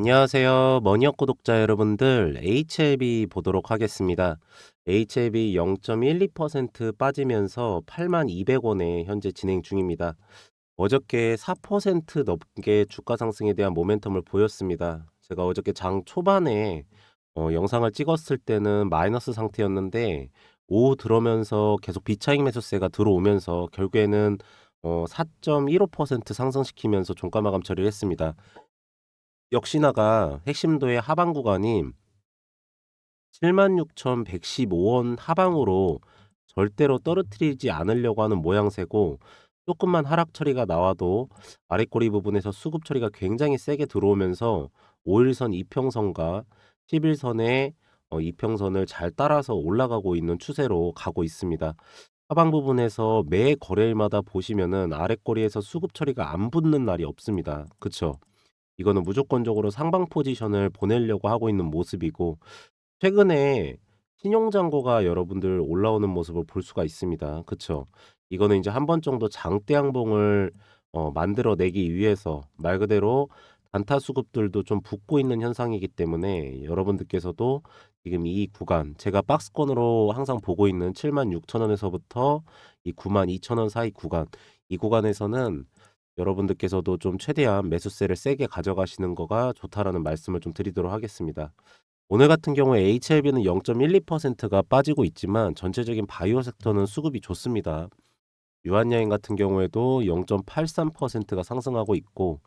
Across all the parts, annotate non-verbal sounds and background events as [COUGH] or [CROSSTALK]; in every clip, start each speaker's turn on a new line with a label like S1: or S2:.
S1: 안녕하세요. 머니업 구독자 여러분들, HLB 보도록 하겠습니다. HLB 0.12% 빠지면서 82,200원에 현재 진행 중입니다. 어저께 4% 넘게 주가 상승에 대한 모멘텀을 보였습니다. 제가 어저께 장 초반에 어, 영상을 찍었을 때는 마이너스 상태였는데 오후 들어오면서 계속 비차익 매수세가 들어오면서 결국에는 어, 4.15% 상승시키면서 종가 마감 처리를 했습니다. 역시나가 핵심도의 하방 구간이 76,115원 하방으로 절대로 떨어뜨리지 않으려고 하는 모양새고 조금만 하락 처리가 나와도 아랫꼬리 부분에서 수급 처리가 굉장히 세게 들어오면서 5일선 이평선과 11선의 어, 이평선을 잘 따라서 올라가고 있는 추세로 가고 있습니다. 하방 부분에서 매 거래일마다 보시면은 아랫꼬리에서 수급 처리가 안 붙는 날이 없습니다. 그쵸? 이거는 무조건적으로 상방 포지션을 보내려고 하고 있는 모습이고 최근에 신용잔고가 여러분들 올라오는 모습을 볼 수가 있습니다. 그쵸? 이거는 이제 한 번 정도 장대 양봉을 어, 만들어내기 위해서 말 그대로 단타 수급들도 좀 붙고 있는 현상이기 때문에 여러분들께서도 지금 이 구간 제가 박스권으로 항상 보고 있는 76,000원에서부터 이 92,000원 사이 구간 이 구간에서는 여러분들께서도 좀 최대한 매수세를 세게 가져가시는 거가 좋다라는 말씀을 좀 드리도록 하겠습니다. 오늘 같은 경우에 HLB는 0.12%가 빠지고 있지만 전체적인 바이오 섹터는 수급이 좋습니다. 유한여행 같은 경우에도 0.83%가 상승하고 있고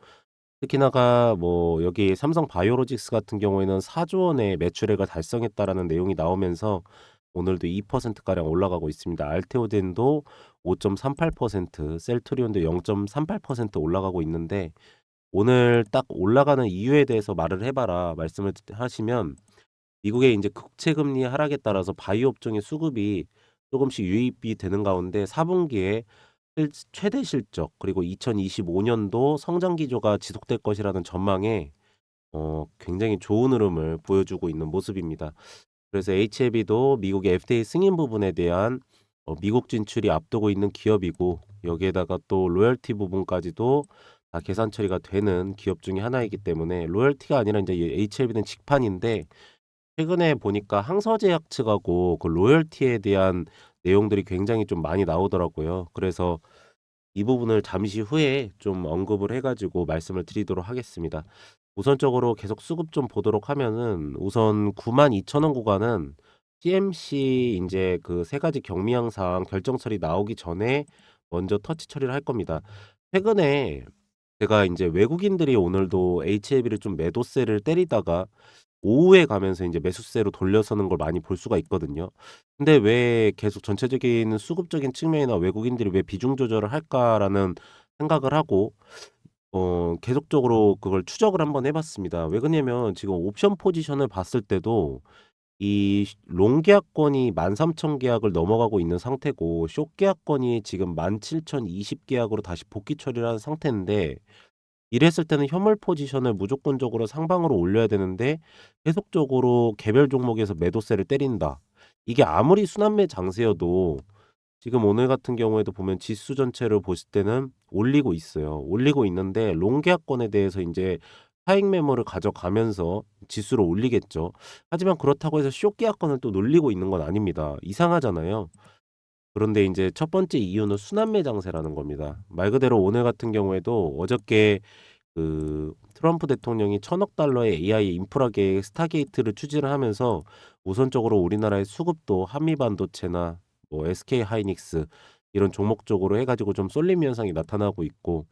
S1: 특히나가 뭐 여기 삼성 바이오로직스 같은 경우에는 4조 원의 매출액을 달성했다라는 내용이 나오면서 오늘도 2%가량 올라가고 있습니다. 알테오덴도 5.38%, 셀트리온도 0.38% 올라가고 있는데 오늘 딱 올라가는 이유에 대해서 말을 해봐라 말씀을 하시면 미국의 이제 국채 금리 하락에 따라서 바이오 업종의 수급이 조금씩 유입이 되는 가운데 4분기에 최대 실적 그리고 2025년도 성장 기조가 지속될 것이라는 전망에 어, 굉장히 좋은 흐름을 보여주고 있는 모습입니다. 그래서 HLB도 미국의 FTA 승인 부분에 대한 어, 미국 진출이 앞두고 있는 기업이고 여기에다가 또 로열티 부분까지도 다 계산 처리가 되는 기업 중에 하나이기 때문에 로열티가 아니라 이제 HLB는 직판인데 최근에 보니까 항서제약 측하고 그 로열티에 대한 내용들이 굉장히 좀 많이 나오더라고요. 그래서 이 부분을 잠시 후에 좀 언급을 해 가지고 말씀을 드리도록 하겠습니다. 우선적으로 계속 수급 좀 보도록 하면은 우선 92,000 원 구간은 CMC 인제 그세 가지 경미 항상 결정 처리 나오기 전에 먼저 터치 처리를 할 겁니다. 최근에 제가 인제 외국인들이 오늘도 HLB를 좀 매도세를 때리다가 오후에 가면서 인제 매수세로 돌려서는 걸 많이 볼 수가 있거든요. 근데 왜 계속 전체적인 수급적인 측면이나 '외국인들이 왜 비중 조절을 할까?'라는 생각을 하고 어 계속적으로 그걸 추적을 한번 해 봤습니다. 왜 그러냐면 지금 옵션 포지션을 봤을 때도 이롱 계약권이 13,000 계약을 넘어가고 있는 상태고 숏 계약권이 지금 17,020 계약으로 다시 복귀 처리를 한 상태인데 이랬을 때는 현물 포지션을 무조건적으로 상방으로 올려야 되는데 계속적으로 개별 종목에서 매도세를 때린다. 이게 아무리 순환매 장세여도 지금 오늘 같은 경우에도 보면 지수 전체를 보실 때는 올리고 있어요. 올리고 있는데 롱 계약권에 대해서 인제 차익 매물을 가져가면서 지수를 올리겠죠. 하지만 그렇다고 해서 숏 계약권을 또 놀리고 있는 건 아닙니다. 이상하잖아요. 그런데 인제 첫 번째 이유는 순환매 장세라는 겁니다. 말 그대로 오늘 같은 경우에도 어저께 그 트럼프 대통령이 1,000억 달러의 AI 인프라 계획 스타게이트를 추진을 하면서 우선적으로 우리나라의 수급도 한미 반도체나 뭐 SK 하이닉스 이런 종목 쪽으로 해 가지고 좀 쏠림 현상이 나타나고 있고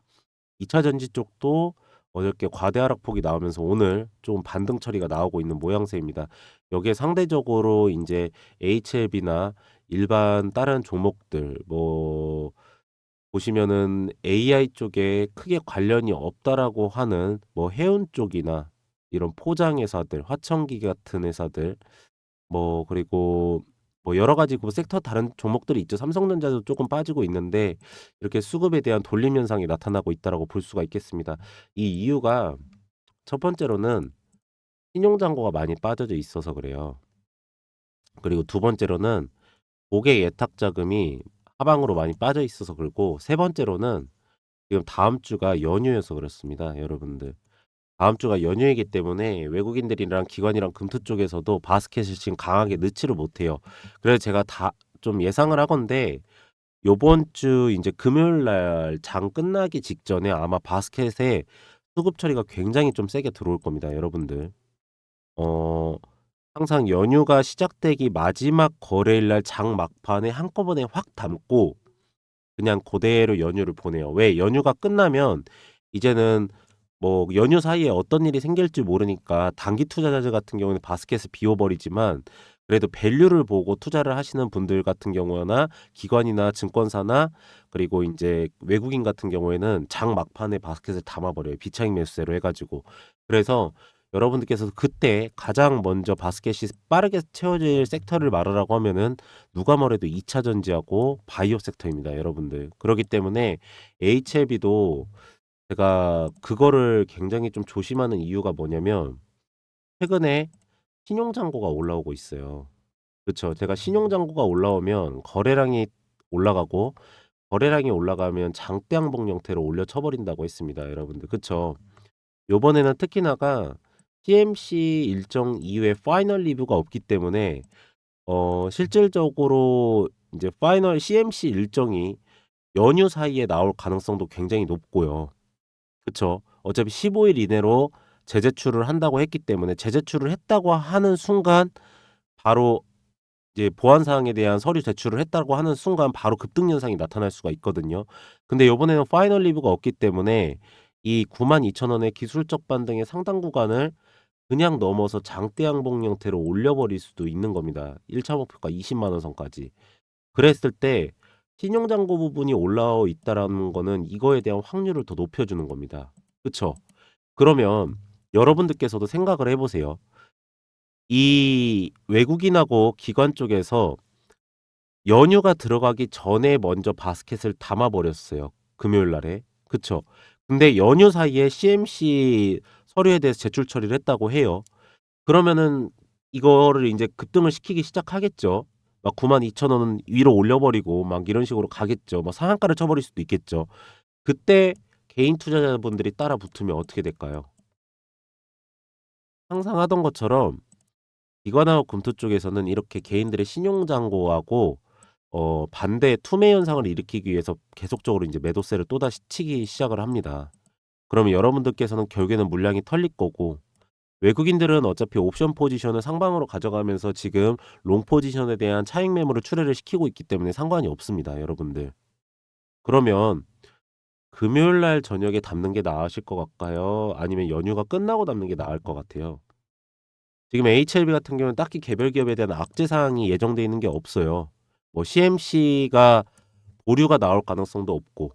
S1: 2차 전지 쪽도 어저께 과대 하락폭이 나오면서 오늘 좀 반등 처리가 나오고 있는 모양새입니다. 여기에 상대적으로 인제 HLB나 일반 다른 종목들 뭐 보시면은 AI 쪽에 크게 관련이 없다라고 하는 뭐 해운 쪽이나 이런 포장 회사들, 화천기 같은 회사들 뭐 그리고 뭐 여러 가지 그 섹터 다른 종목들이 있죠. 삼성전자도 조금 빠지고 있는데 이렇게 수급에 대한 돌림 현상이 나타나고 있다라고 볼 수가 있겠습니다. 이 이유가 첫 번째로는 신용 잔고가 많이 빠져져 있어서 그래요. 그리고 두 번째로는 고객 예탁 자금이 하방으로 많이 빠져 있어서 그렇고 세 번째로는 지금 다음 주가 연휴여서 그렇습니다, 여러분들. 다음 주가 연휴이기 때문에 외국인들이랑 기관이랑 금토 쪽에서도 바스켓을 지금 강하게 넣지를 못해요. 그래서 제가 다 좀 예상을 하건대 요번 주 인제 금요일 날 장 끝나기 직전에 아마 바스켓에 수급 처리가 굉장히 좀 세게 들어올 겁니다, 여러분들. 어 항상 연휴가 시작되기 마지막 거래일 날 장 막판에 한꺼번에 확 담고 그냥 고대로 연휴를 보내요. 왜? 연휴가 끝나면 이제는 뭐 연휴 사이에 어떤 일이 생길지 모르니까 단기 투자자들 같은 경우는 바스켓을 비워 버리지만 그래도 밸류를 보고 투자를 하시는 분들 같은 경우나 기관이나 증권사나 그리고 인제 외국인 같은 경우에는 장 막판에 바스켓을 담아 버려요, 비차익 매수세로 해 가지고. 그래서 여러분들께서 그때 가장 먼저 바스켓이 빠르게 채워질 섹터를 말하라고 하면은 누가 뭐래도 2차 전지하고 바이오 섹터입니다, 여러분들. 그러기 때문에 HLB도 제가 그거를 굉장히 좀 조심하는 이유가 뭐냐면 최근에 신용 잔고가 올라오고 있어요. 그쵸. 제가 신용 잔고가 올라오면 거래량이 올라가고 거래량이 올라가면 장대 항복 형태로 올려 쳐 버린다고 했습니다, 여러분들. 그쵸. 요번에는 특히나가 CMC 일정 이후에 파이널 리뷰가 없기 때문에 어 실질적으로 인제 파이널 CMC 일정이 연휴 사이에 나올 가능성도 굉장히 높고요. 그쵸. 어차피 15일 이내로 재제출을 한다고 했기 때문에 재제출을 했다고 하는 순간 바로 이제 보안 사항에 대한 서류 제출을 했다고 하는 순간 바로 급등 현상이 나타날 수가 있거든요. 근데 요번에는 파이널 리뷰가 없기 때문에 이 92,000 원의 기술적 반등의 상당 구간을 그냥 넘어서 장대 항복 형태로 올려 버릴 수도 있는 겁니다. 1차 목표가 2 0만 원 선까지. 그랬을 때 신용 잔고 부분이 올라와 있다라는 거는 이거에 대한 확률을 더 높여 주는 겁니다. 그쵸? 그러면 여러분들께서도 생각을 해 보세요. 이 외국인하고 기관 쪽에서 연휴가 들어가기 전에 먼저 바스켓을 담아 버렸어요, 금요일 날에. 그쵸? 근데 연휴 사이에 CMC 서류에 대해서 제출 처리를 했다고 해요. 그러면은 이거를 인제 급등을 시키기 시작하겠죠. 막92,000원 위로 올려 버리고 막 이런 식으로 가겠죠. 뭐 상한가를 쳐 버릴 수도 있겠죠. 그때 개인 투자자분들이 따라 붙으면 어떻게 될까요? 항상 하던 것처럼 기관하고 금토 쪽에서는 이렇게 개인들의 신용 잔고하고 어 반대 투매 현상을 일으키기 위해서 계속적으로 인제 매도세를 또다시 치기 시작을 합니다. 그러면 여러분들께서는 결국에는 물량이 털릴 거고 외국인들은 어차피 옵션 포지션을 상방으로 가져가면서 지금 롱 포지션에 대한 차익 매물을 출회를 시키고 있기 때문에 상관이 없습니다, 여러분들. 그러면 금요일 날 저녁에 담는 게 나으실 것 같까요? 아니면 연휴가 끝나고 담는 게 나을 것 같아요? 지금 HLB 같은 경우는 딱히 개별 기업에 대한 악재 사항이 예정돼 있는 게 없어요. 뭐 CMC가 보류가 나올 가능성도 없고.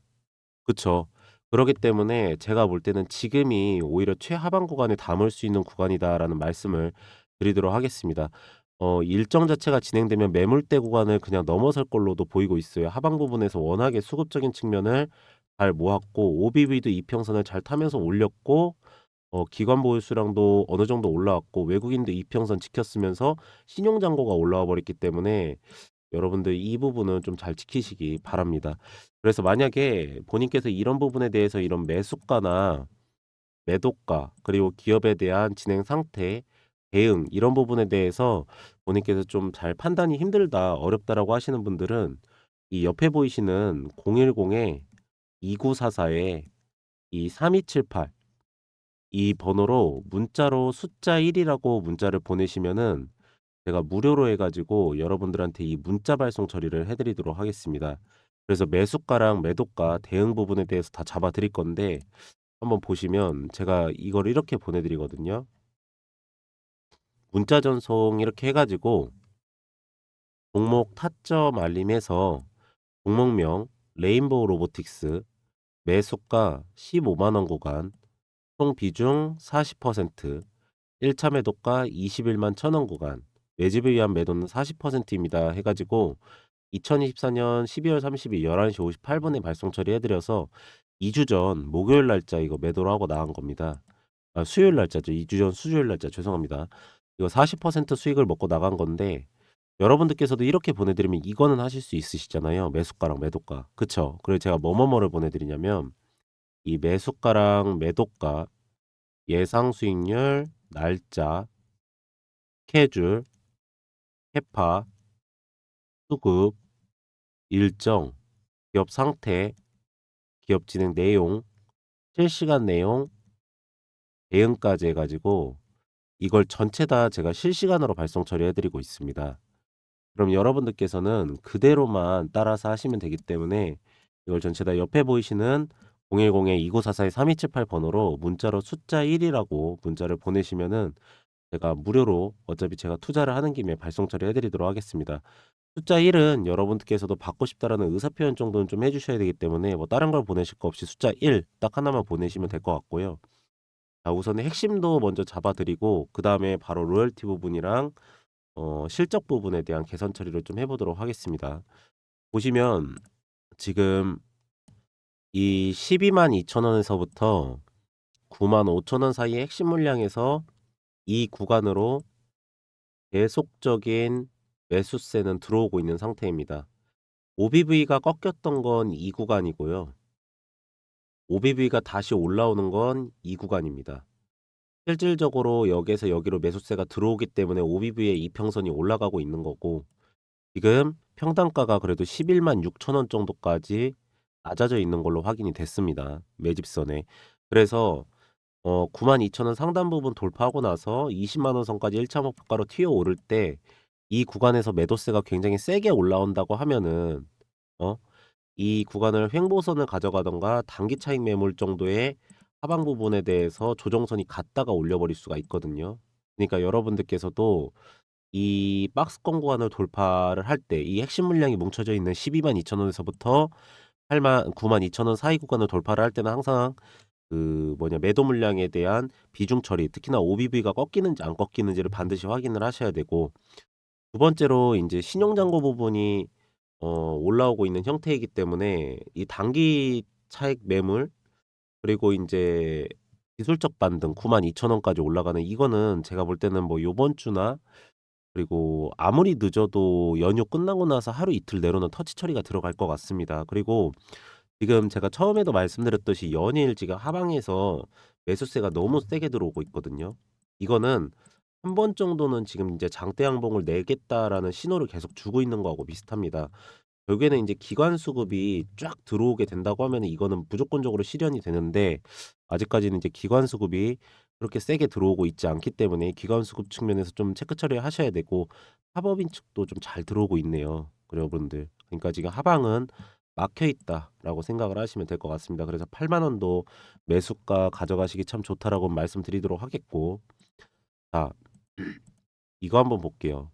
S1: 그쵸. 그러기 때문에 제가 볼 때는 지금이 오히려 최하방 구간에 담을 수 있는 구간이다라는 말씀을 드리도록 하겠습니다. 어 일정 자체가 진행되면 매물대 구간을 그냥 넘어설 걸로도 보이고 있어요. 하방 부분에서 워낙에 수급적인 측면을 잘 모았고 OBV도 이평선을 잘 타면서 올렸고 어 기관 보유수량도 어느 정도 올라왔고 외국인도 이평선 지켰으면서 신용 잔고가 올라와 버렸기 때문에 여러분들 이 부분은 좀 잘 지키시기 바랍니다. 그래서 만약에 본인께서 이런 부분에 대해서 이런 매수가나 매도가 그리고 기업에 대한 진행 상태, 대응 이런 부분에 대해서 본인께서 좀 잘 판단이 힘들다, 어렵다라고 하시는 분들은 이 옆에 보이시는 010에 2944에 이 3278 이 번호로 문자로 숫자 1이라고 문자를 보내시면은 제가 무료로 해 가지고 여러분들한테 이 문자 발송 처리를 해 드리도록 하겠습니다. 그래서 매수가랑 매도가 대응 부분에 대해서 다 잡아 드릴 건데 한번 보시면 제가 이거를 이렇게 보내 드리거든요. 문자 전송 이렇게 해 가지고 종목 타점 알림해서 종목명 레인보우 로보틱스 매수가 15만 원 구간 총 비중 40% 1차 매도가 21만 1,000원 구간 매집을 위한 매도는 40%입니다 해 가지고 2024년 12월 30일 11시 58분에 발송 처리해 드려서 2주 전 목요일 날짜 이거 매도를 하고 나간 겁니다. 아 수요일 날짜죠. 2주 전 수요일 날짜 죄송합니다. 이거 40% 수익을 먹고 나간 건데 여러분들께서도 이렇게 보내 드리면 이거는 하실 수 있으시잖아요. 매수가랑 매도가. 그쵸? 그래서 제가 뭐뭐뭐를 보내 드리냐면 이 매수가랑 매도가 예상 수익률, 날짜, 스케줄, 캐파, 수급, 일정, 기업 상태, 기업 진행 내용, 실시간 내용, 대응까지 해가지고 이걸 전체 다 제가 실시간으로 발송 처리해 드리고 있습니다. 그럼 여러분들께서는 그대로만 따라서 하시면 되기 때문에 이걸 전체 다 옆에 보이시는 010-2944-3278 번호로 문자로 숫자 1이라고 문자를 보내시면은 제가 무료로 어차피 제가 투자를 하는 김에 발송 처리해 드리도록 하겠습니다. 숫자 1은 여러분들께서도 받고 싶다라는 의사 표현 정도는 좀 해주셔야 되기 때문에 뭐 다른 걸 보내실 거 없이 숫자 1 딱 하나만 보내시면 될 것 같고요. 자 우선은 핵심도 먼저 잡아 드리고 그 다음에 바로 로열티 부분이랑 어 실적 부분에 대한 개선 처리를 좀 해 보도록 하겠습니다. 보시면 지금 이 122,200,000 원에서부터 95,000원 사이의 핵심 물량에서 이 구간으로 계속적인 매수세는 들어오고 있는 상태입니다. OBV가 꺾였던 건 이 구간이고요. OBV가 다시 올라오는 건 이 구간입니다. 실질적으로 여기에서 여기로 매수세가 들어오기 때문에 OBV의 이평선이 올라가고 있는 거고 지금 평단가가 그래도 116,000원 정도까지 낮아져 있는 걸로 확인이 됐습니다. 매집선에. 그래서 어 92,000원 상단 부분 돌파하고 나서 200,000 원 선까지 1차 목표가로 튀어 오를 때 이 구간에서 매도세가 굉장히 세게 올라온다고 하면은 어 이 구간을 횡보선을 가져가든가 단기 차익 매물 정도의 하방 부분에 대해서 조정선이 갔다가 올려버릴 수가 있거든요. 그러니까 여러분들께서도 이 박스권 구간을 돌파를 할 때 이 핵심 물량이 뭉쳐져 있는 122,000 원에서부터 8만 92,000원 사이 구간을 돌파를 할 때는 항상 그 뭐냐 매도 물량에 대한 비중 처리, 특히나 OBV가 꺾이는지 안 꺾이는지를 반드시 확인을 하셔야 되고 두 번째로 인제 신용 잔고 부분이 어 올라오고 있는 형태이기 때문에 이 단기 차익 매물 그리고 인제 기술적 반등 92,000원까지 올라가는 이거는 제가 볼 때는 뭐 요번 주나 그리고 아무리 늦어도 연휴 끝나고 나서 하루 이틀 내로는 터치 처리가 들어갈 것 같습니다. 그리고 지금 제가 처음에도 말씀드렸듯이 연일 지금 하방에서 매수세가 너무 세게 들어오고 있거든요. 이거는 한번 정도는 지금 인제 '장대 양봉을 내겠다.'라는 신호를 계속 주고 있는 거하고 비슷합니다. 결국에는 인제 기관 수급이 쫙 들어오게 된다고 하면은 이거는 무조건적으로 실현이 되는데 아직까지는 이제 기관 수급이 그렇게 세게 들어오고 있지 않기 때문에 기관 수급 측면에서 좀 체크 처리하셔야 되고 사법인 측도 좀 잘 들어오고 있네요, 그 여러분들. 그러니까 지금 '하방은 막혀 있다.'라고 생각을 하시면 될 것 같습니다. 그래서 80,000 원도 매수가 가져가시기 참 좋다라고 말씀드리도록 하겠고 자 [CLEARS THROAT] 이거 한번 볼게요.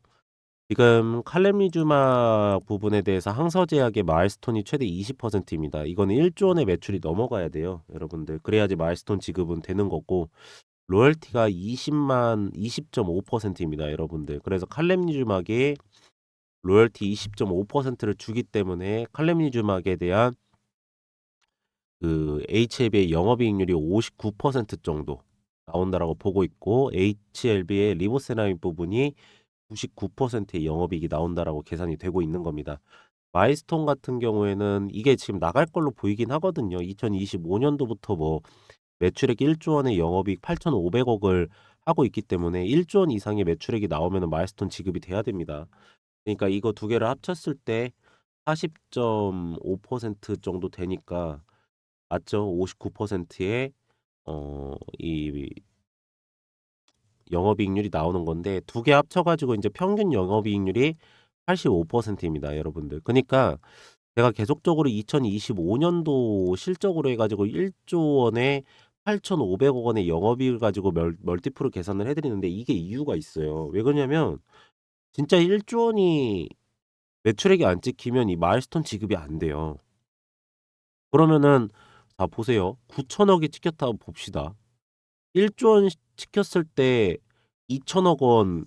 S1: 지금 칼렘리주막 부분에 대해서 항서제약의 마일스톤이 최대 20%입니다. 이거는 1조 원의 매출이 넘어가야 돼요, 여러분들. 그래야지 마일스톤 지급은 되는 거고 로열티가 20만 20.5%입니다, 여러분들. 그래서 칼렘리주막이 로열티 20.5%를 주기 때문에 칼렘리주막에 대한 그 HLB의 영업이익률이 59% 정도 나온다라고 보고 있고 HLB의 리보세라믹 부분이 99%의 영업이익이 나온다라고 계산이 되고 있는 겁니다. 마일스톤 같은 경우에는 이게 지금 나갈 걸로 보이긴 하거든요. 2025년도부터 뭐 매출액 1조 원의 영업이익 8,500억을 하고 있기 때문에 1조 원 이상의 매출액이 나오면은 마일스톤 지급이 돼야 됩니다. 그러니까 이거 두 개를 합쳤을 때 40.5% 정도 되니까 맞죠? 59%의 어 이 영업이익률이 나오는 건데 두개 합쳐 가지고 인제 평균 영업이익률이 85%입니다, 여러분들. 그니까 제가 계속적으로 2025년도 실적으로 해 가지고 1 조 원에 8,500억 원의 영업이익을 가지고 멀 멀티플을 계산을 해 드리는데 이게 이유가 있어요. 왜 그러냐면 진짜 1조 원이 매출액이 안 찍히면 이 마일스톤 지급이 안 돼요. 그러면은 자 보세요. 9천억이 찍혔다고 봅시다. 1조 원 찍혔을 때 2천억 원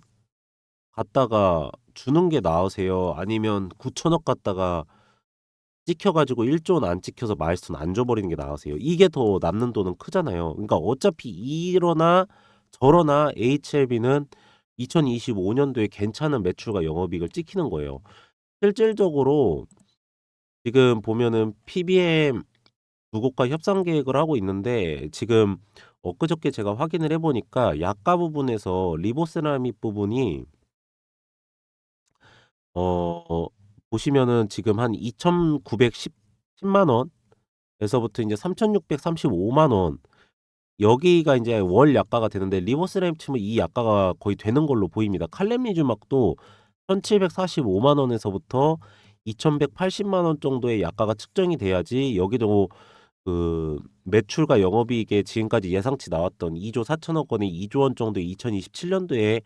S1: 갖다가 주는 게 나으세요? 아니면 9천억 갖다가 찍혀 가지고 1조 원 안 찍혀서 마일스톤 안 줘 버리는 게 나으세요? 이게 더 남는 돈은 크잖아요. 그러니까 어차피 이러나 저러나 HLB는 2025년도에 괜찮은 매출과 영업이익을 찍히는 거예요. 실질적으로 지금 보면은 PBM 두 곳과 협상 계획을 하고 있는데 지금 엊그저께 제가 확인을 해 보니까 약가 부분에서 리보세라믹 부분이 어 보시면은 지금 한 2,910 10만 원에서부터 인제 3,635만 원 여기가 인제 월 약가가 되는데 리보세라믹 치면 이 약가가 거의 되는 걸로 보입니다. 칼렌미주막도 1,745만 원에서부터 2,180만 원 정도의 약가가 측정이 돼야지 여기도 그 매출과 영업이익에 지금까지 예상치 나왔던 2조 4천억 원의 2조 원 정도의 2027년도에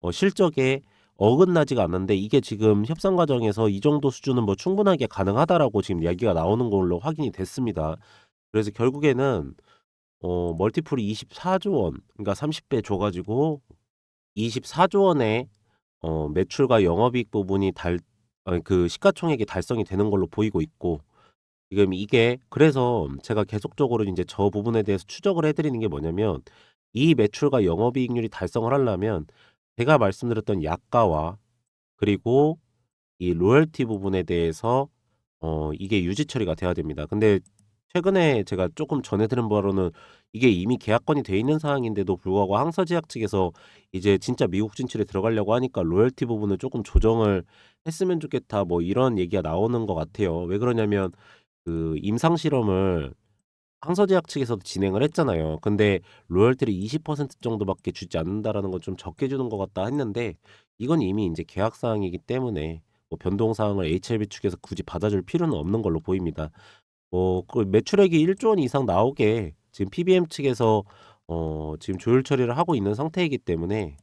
S1: 어 실적에 어긋나지가 않는데 이게 지금 협상 과정에서 이 정도 수준은 뭐 충분하게 가능하다라고 지금 얘기가 나오는 걸로 확인이 됐습니다. 그래서 결국에는 어 멀티플이 24조 원 그러니까 30배 줘 가지고 24조 원의 어 매출과 영업이익 부분이 달 아니 그 시가총액이 달성이 되는 걸로 보이고 있고 지금 이게 그래서 제가 계속적으로 인제 저 부분에 대해서 추적을 해 드리는 게 뭐냐면 이 매출과 영업이익률이 달성을 하려면 제가 말씀드렸던 약가와 그리고 이 로열티 부분에 대해서 어 이게 유지 처리가 돼야 됩니다. 근데 최근에 제가 쪼끔 전해 들은 바로는 이게 이미 계약건이 돼 있는 사항인데도 불구하고 항서제약 측에서 이제 진짜 미국 진출에 들어가려고 하니까 "로열티 부분을 쪼끔 조정을 했으면 좋겠다." 뭐 이런 얘기가 나오는 것 같아요. 왜 그러냐면 그 임상 실험을 항서제약 측에서도 진행을 했잖아요. 근데 로열티를 20% 정도밖에 주지 않는다라는 건 좀 적게 주는 것 같다 했는데 이건 이미 인제 계약 사항이기 때문에 뭐 변동 사항을 HLB 측에서 굳이 받아줄 필요는 없는 걸로 보입니다. 뭐그 매출액이 1조원 이상 나오게 지금 PBM 측에서 어 지금 조율 처리를 하고 있는 상태이기 때문에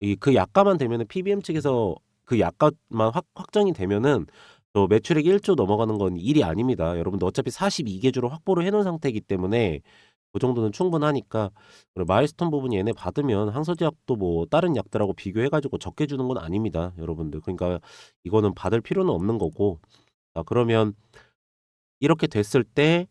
S1: 이 그 약가만 되면은 PBM 측에서 그 약가만 확 확정이 되면은 저 매출액 1조 넘어가는 건 일이 아닙니다. 여러분들 어차피 42 개주로 확보를 해 놓은 상태이기 때문에 그 정도는 충분하니까 마일스톤 부분 얘네 받으면 항서제약도 뭐 다른 약들하고 비교해 가지고 적게 주는 건 아닙니다, 여러분들. 그러니까 이거는 받을 필요는 없는 거고. 자 그러면 이렇게 됐을 때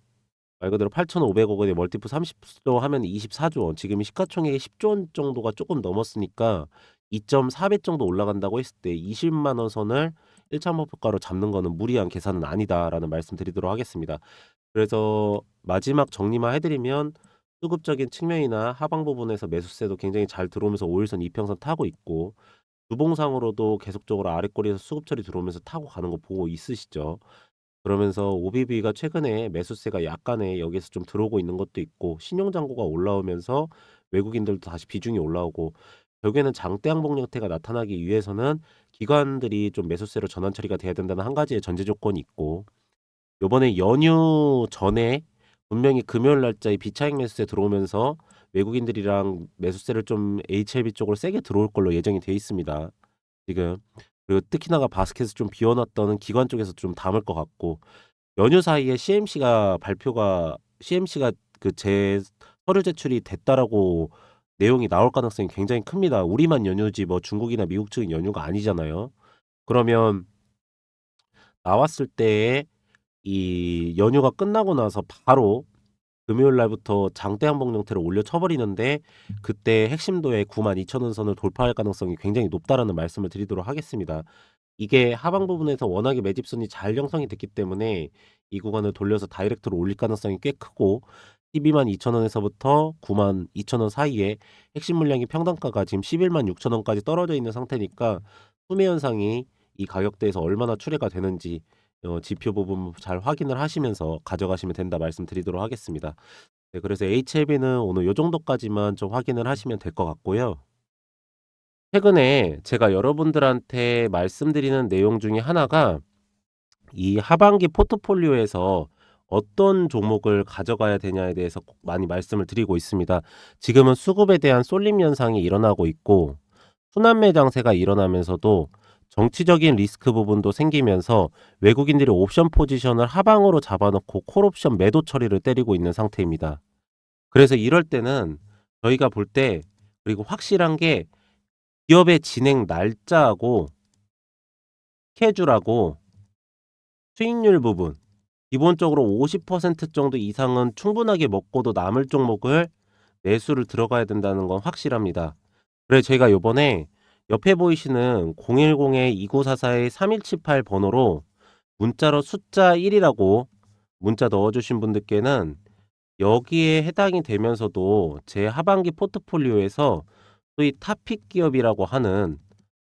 S1: 말 그대로 8,500억 원에 멀티플 30조 하면 24조 원. 지금 시가총액이 10조 원 정도가 쪼끔 넘었으니까 2.4배 정도 올라간다고 했을 때 20만 원 선을 1차 목표가로 잡는 거는 무리한 계산은 아니다라는 말씀 드리도록 하겠습니다. 그래서 마지막 정리만 해 드리면 수급적인 측면이나 하방 부분에서 매수세도 굉장히 잘 들어오면서 5 일선 이평선 타고 있고 주봉상으로도 계속적으로 아랫꼬리에서 수급 처리 들어오면서 타고 가는 거 보고 있으시죠. 그러면서 OBB가 최근에 매수세가 약간의 여기서 좀 들어오고 있는 것도 있고 신용 잔고가 올라오면서 외국인들도 다시 비중이 올라오고 결국에는 장대 항복 형태가 나타나기 위해서는 기관들이 좀 매수세로 전환 처리가 돼야 된다는 한 가지의 전제 조건이 있고 요번에 연휴 전에 분명히 금요일 날짜에 비차익 매수세 들어오면서 외국인들이랑 매수세를 좀 HLB 쪽으로 세게 들어올 걸로 예정이 돼 있습니다. 지금. 그리고 특히나가 바스켓을 좀 비워 놨던 기관 쪽에서 좀 담을 것 같고 연휴 사이에 CMC가 발표가 CMC가 그 제 서류 제출이 됐다라고 내용이 나올 가능성이 굉장히 큽니다. 우리만 연휴지 뭐 중국이나 미국 측은 연휴가 아니잖아요. 그러면 나왔을 때에 이 연휴가 끝나고 나서 바로 금요일 날부터 장대 항복 형태로 올려 쳐 버리는데 그때 핵심도의 92,000원 선을 돌파할 가능성이 굉장히 높다라는 말씀을 드리도록 하겠습니다. 이게 하방 부분에서 워낙에 매집선이 잘 형성이 됐기 때문에 이 구간을 돌려서 다이렉트로 올릴 가능성이 꽤 크고 122,000원에서부터 92,000원 사이에 핵심 물량이 평단가가 지금 116,000원까지 떨어져 있는 상태니까 수매 현상이 이 가격대에서 얼마나 출회가 되는지 어 지표 부분 잘 확인을 하시면서 가져가시면 된다 말씀드리도록 하겠습니다. 네 그래서 HLB는 오늘 요 정도까지만 좀 확인을 하시면 될 것 같고요. 최근에 제가 여러분들한테 말씀드리는 내용 중에 하나가 이 하반기 포트폴리오에서 어떤 종목을 가져가야 되냐에 대해서 꼭 많이 말씀을 드리고 있습니다. 지금은 수급에 대한 쏠림 현상이 일어나고 있고 순환매 장세가 일어나면서도 정치적인 리스크 부분도 생기면서 외국인들이 옵션 포지션을 하방으로 잡아놓고 콜옵션 매도 처리를 때리고 있는 상태입니다. 그래서 이럴 때는 저희가 볼 때 그리고 확실한 게 기업의 진행 날짜하고 스케줄하고 수익률 부분 기본적으로 50% 정도 이상은 충분하게 먹고도 남을 종목을 매수를 들어가야 된다는 건 확실합니다. 그래서 제가 요번에 옆에 보이시는 010-2944-3178 번호로 문자로 숫자 1이라고 문자 넣어주신 분들께는 여기에 해당이 되면서도 제 하반기 포트폴리오에서 소위 탑픽 기업이라고 하는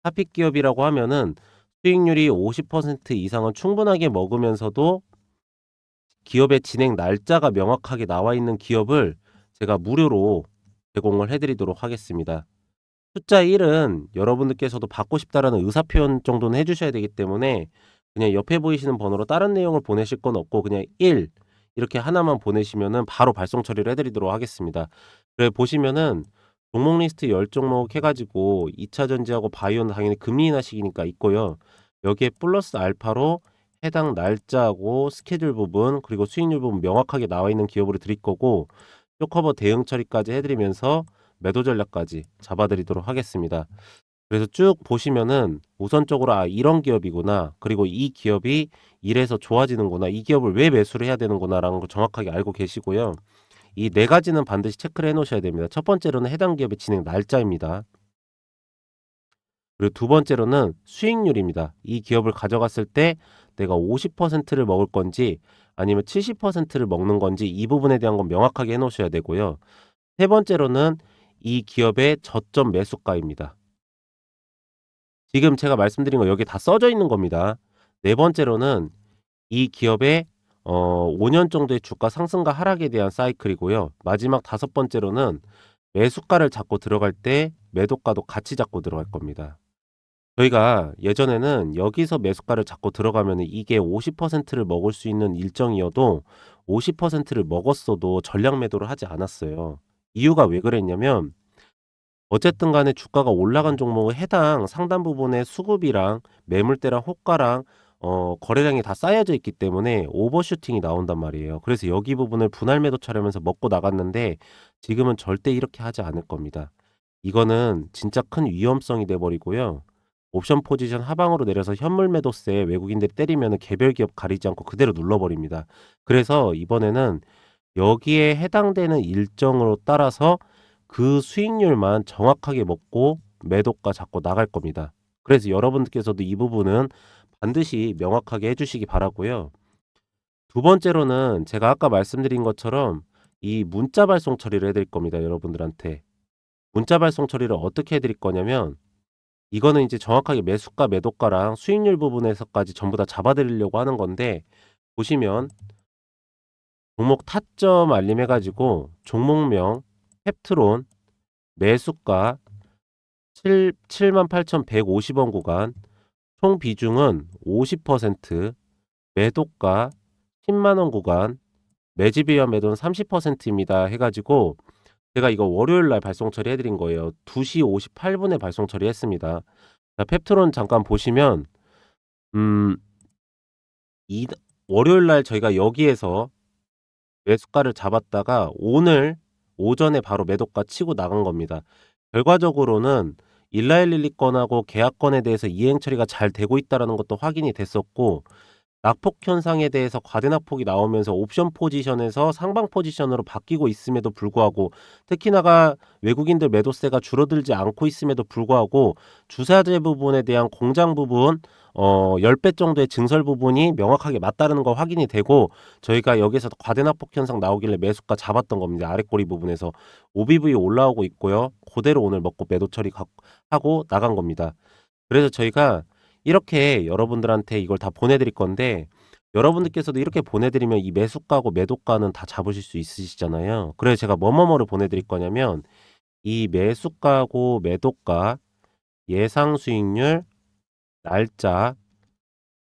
S1: 탑픽 기업이라고 하면은 수익률이 50% 이상은 충분하게 먹으면서도 기업의 진행 날짜가 명확하게 나와 있는 기업을 제가 무료로 제공을 해 드리도록 하겠습니다. 숫자 1은 여러분들께서도 받고 싶다라는 의사 표현 정도는 해 주셔야 되기 때문에 그냥 옆에 보이시는 번호로 다른 내용을 보내실 건 없고 그냥 1 이렇게 하나만 보내시면은 바로 발송 처리를 해 드리도록 하겠습니다. 그래 보시면은 종목 리스트 10종목 해 가지고 2차 전지하고 바이오는 당연히 인하 시기니까 있고요. 여기에 플러스 알파로 해당 날짜하고 스케줄 부분 그리고 수익률 부분 명확하게 나와 있는 기업으로 드릴 거고 쇼커버 대응 처리까지 해 드리면서 매도 전략까지 잡아 드리도록 하겠습니다. 그래서 쭉 보시면은 우선적으로 '아 이런 기업이구나. 그리고 이 기업이 이래서 좋아지는구나. 이 기업을 왜 매수를 해야 되는구나.'라는 걸 정확하게 알고 계시고요. 이 네 가지는 반드시 체크를 해 놓으셔야 됩니다. 첫 번째로는 해당 기업의 진행 날짜입니다. 그리고 두 번째로는 수익률입니다. 이 기업을 가져갔을 때 내가 50%를 먹을 건지 아니면 70%를 먹는 건지 이 부분에 대한 건 명확하게 해 놓으셔야 되고요. 세 번째로는 이 기업의 저점 매수가입니다. 지금 제가 말씀드린 거 여기에 다 써져 있는 겁니다. 네 번째로는 이 기업의 어 5년 정도의 주가 상승과 하락에 대한 사이클이고요. 마지막 다섯 번째로는 매수가를 잡고 들어갈 때 매도가도 같이 잡고 들어갈 겁니다. 저희가 예전에는 여기서 매수가를 잡고 들어가면은 이게 50%를 먹을 수 있는 일정이어도 50%를 먹었어도 전량 매도를 하지 않았어요. 이유가 왜 그랬냐면 어쨌든 간에 주가가 올라간 종목은 해당 상단 부분의 수급이랑 매물대랑 호가랑 어 거래량이 다 쌓여져 있기 때문에 오버슈팅이 나온단 말이에요. 그래서 여기 부분을 분할 매도 처리하면서 먹고 나갔는데 지금은 절대 이렇게 하지 않을 겁니다. 이거는 진짜 큰 위험성이 돼 버리고요. 옵션 포지션 하방으로 내려서 현물 매도세 외국인들이 때리면은 개별 기업 가리지 않고 그대로 눌러 버립니다. 그래서 이번에는 여기에 해당되는 일정으로 따라서 그 수익률만 정확하게 먹고 매도가 잡고 나갈 겁니다. 그래서 여러분들께서도 이 부분은 반드시 명확하게 해 주시기 바라고요. 두 번째로는 제가 아까 말씀드린 것처럼 이 문자 발송 처리를 해 드릴 겁니다, 여러분들한테. 문자 발송 처리를 어떻게 해 드릴 거냐면 이거는 이제 정확하게 매수가, 매도가랑 수익률 부분에서까지 전부 다 잡아 드리려고 하는 건데 보시면 종목 타점 알림 해 가지고 종목명 펩트론 매수가 7 78,150원 구간 총 비중은 50% 매도가 10만 원 구간 매집이와 매도는 30%입니다 해 가지고 제가 이거 월요일 날 발송 처리해 드린 거예요. 2시 58분에 발송 처리했습니다. 자, 펩트론 잠깐 보시면 음, 이 월요일 날 저희가 여기에서 매수가를 잡았다가 오늘 오전에 바로 매도가 치고 나간 겁니다. 결과적으로는 일라일릴리 건하고 계약건에 대해서 이행 처리가 잘 되고 있다라는 것도 확인이 됐었고 낙폭 현상에 대해서 과대 낙폭이 나오면서 옵션 포지션에서 상방 포지션으로 바뀌고 있음에도 불구하고 특히나가 외국인들 매도세가 줄어들지 않고 있음에도 불구하고 주사제 부분에 대한 공장 부분 어 10배 정도의 증설 부분이 명확하게 맞다는 거 확인이 되고 저희가 여기서 과대 낙폭 현상 나오길래 매수가 잡았던 겁니다. 아랫꼬리 부분에서 OBV 올라오고 있고요. 그대로 오늘 먹고 매도 처리 하고 나간 겁니다. 그래서 저희가 이렇게 여러분들한테 이걸 다 보내드릴 건데 여러분들께서도 이렇게 보내드리면 이 매수가고 매도가는 다 잡으실 수 있으시잖아요. 그래서 제가 뭐뭐뭐를 보내드릴 거냐면 이 매수가고 매도가 예상 수익률 날짜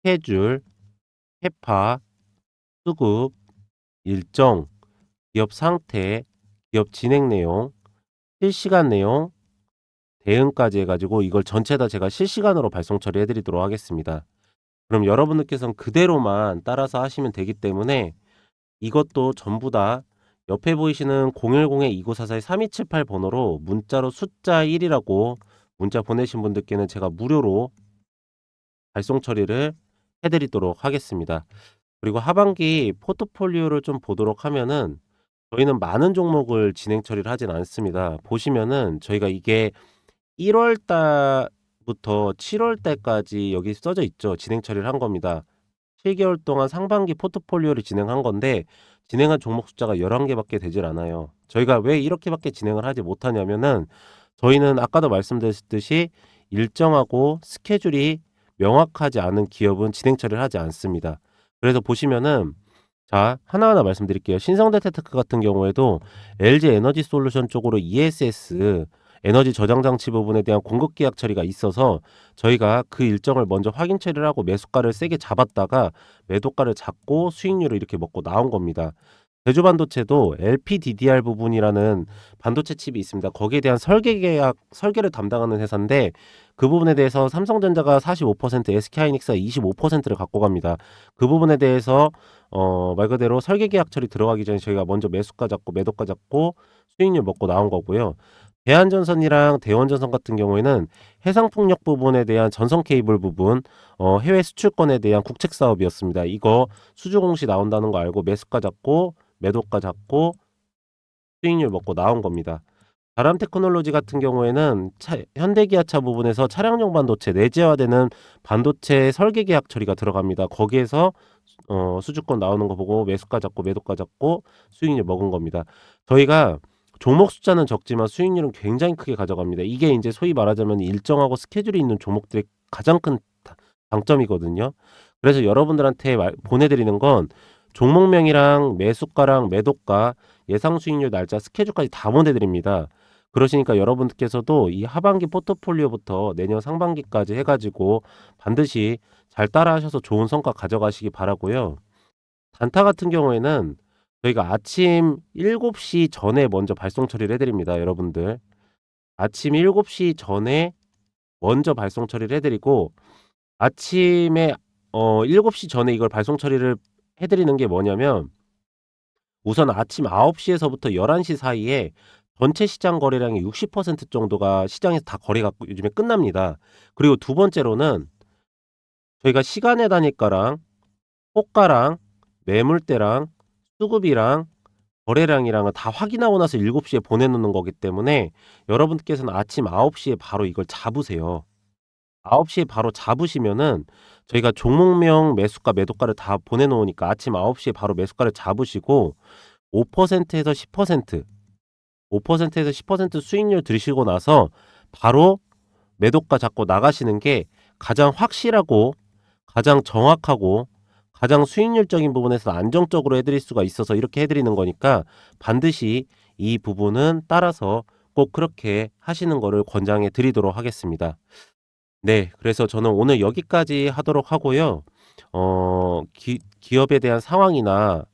S1: 스케줄 해파 수급 일정 기업 상태 기업 진행 내용 실시간 내용 대응까지 해가지고 이걸 전체 다 제가 실시간으로 발송 처리해 드리도록 하겠습니다. 그럼 여러분들께서는 그대로만 따라서 하시면 되기 때문에 이것도 전부 다 옆에 보이시는 010-2944-3278 번호로 문자로 숫자 1이라고 문자 보내신 분들께는 제가 무료로 발송 처리를 해드리도록 하겠습니다. 그리고 하반기 포트폴리오를 좀 보도록 하면은 저희는 많은 종목을 진행 처리를 하진 않습니다. 보시면은 저희가 이게 1월 달부터 7월 달까지 여기 써져 있죠. 진행 처리를 한 겁니다. 7개월 동안 상반기 포트폴리오를 진행한 건데 진행한 종목 숫자가 11개밖에 되질 않아요. 저희가 왜 이렇게밖에 진행을 하지 못하냐면은 저희는 아까도 말씀드렸듯이 일정하고 스케줄이 명확하지 않은 기업은 진행 처리를 하지 않습니다. 그래서 보시면은 자, 하나하나 말씀드릴게요. 신성대 테크 같은 경우에도 LG 에너지 솔루션 쪽으로 ESS 에너지 저장 장치 부분에 대한 공급 계약 처리가 있어서 저희가 그 일정을 먼저 확인 처리를 하고 매수가를 세게 잡았다가 매도가를 잡고 수익률을 이렇게 먹고 나온 겁니다. 제주반도체도 LPDDR 부분이라는 반도체 칩이 있습니다. 거기에 대한 설계 계약, 설계를 담당하는 회사인데 그 부분에 대해서 삼성전자가 45%, SK하이닉스가 25%를 갖고 갑니다. 그 부분에 대해서 어, 말 그대로 설계 계약 처리 들어가기 전에 저희가 먼저 매수가 잡고 매도가 잡고 수익률 먹고 나온 거고요. 대한전선이랑 대원전선 같은 경우에는 해상풍력 부분에 대한 전선 케이블 부분, 어, 해외 수출권에 대한 국책 사업이었습니다. 이거 수주 공시 나온다는 거 알고 매수가 잡고 매도가 잡고 수익률 먹고 나온 겁니다. 바람 테크놀로지 같은 경우에는 차, 현대기아차 부분에서 차량용 반도체 내재화되는 반도체 설계 계약 처리가 들어갑니다. 거기에서 어, 수주권 나오는 거 보고 매수가 잡고 매도가 잡고 수익률 먹은 겁니다. 저희가 종목 숫자는 적지만 수익률은 굉장히 크게 가져갑니다. 이게 이제 소위 말하자면 일정하고 스케줄이 있는 종목들의 가장 큰 다- 장점이거든요. 그래서 여러분들한테 말- 보내드리는 건 종목명이랑 매수가랑 매도가 예상 수익률 날짜 스케줄까지 다 보내드립니다. 그러시니까 여러분께서도 이 하반기 포트폴리오부터 내년 상반기까지 해가지고 반드시 잘 따라하셔서 좋은 성과 가져가시기 바라고요. 단타 같은 경우에는 저희가 아침 7시 전에 먼저 발송 처리를 해드립니다. 여러분들. 아침 7시 전에 먼저 발송 처리를 해드리고 아침에 어 7시 전에 이걸 발송 처리를 해드리는 게 뭐냐면 우선 아침 9시에서부터 11시 사이에 전체 시장 거래량의 60% 정도가 시장에서 다 거래가 요즘에 끝납니다. 그리고 두 번째로는 저희가 시간의 단위가랑 호가랑 매물대랑 수급이랑 거래량이랑은 다 확인하고 나서 7시에 보내놓는 거기 때문에 여러분께서는 아침 9시에 바로 이걸 잡으세요. 9시에 바로 잡으시면은 저희가 종목명 매수가 매도가를 다 보내놓으니까 아침 9시에 바로 매수가를 잡으시고 5%에서 10% 5%에서 10% 수익률 들으시고 나서 바로 매도가 잡고 나가시는 게 가장 확실하고 가장 정확하고 가장 수익률적인 부분에서 안정적으로 해드릴 수가 있어서 이렇게 해드리는 거니까 반드시 이 부분은 따라서 꼭 그렇게 하시는 거를 권장해 드리도록 하겠습니다. 네, 그래서 저는 오늘 여기까지 하도록 하고요. 어, 기, 기업에 대한 상황이나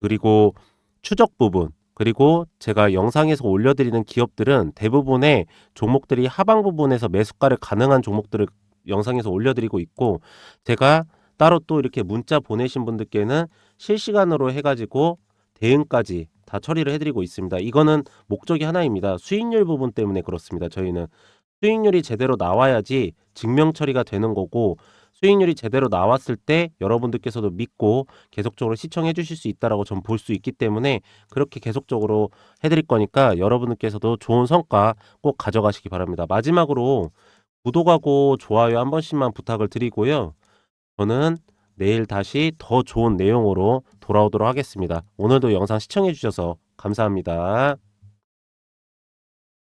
S1: 그리고 추적 부분 그리고 제가 영상에서 올려드리는 기업들은 대부분의 종목들이 하방 부분에서 매수가를 가능한 종목들을 영상에서 올려드리고 있고 제가 따로 또 이렇게 문자 보내신 분들께는 실시간으로 해 가지고 대응까지 다 처리를 해 드리고 있습니다. 이거는 목적이 하나입니다. 수익률 부분 때문에 그렇습니다. 저희는 수익률이 제대로 나와야지 증명 처리가 되는 거고 수익률이 제대로 나왔을 때 여러분들께서도 믿고 계속적으로 시청해 주실 수 있다라고 전 볼 수 있기 때문에 그렇게 계속적으로 해드릴 거니까 여러분들께서도 좋은 성과 꼭 가져가시기 바랍니다. 마지막으로 구독하고 좋아요 한 번씩만 부탁을 드리고요. 저는 내일 다시 더 좋은 내용으로 돌아오도록 하겠습니다. 오늘도 영상 시청해 주셔서 감사합니다.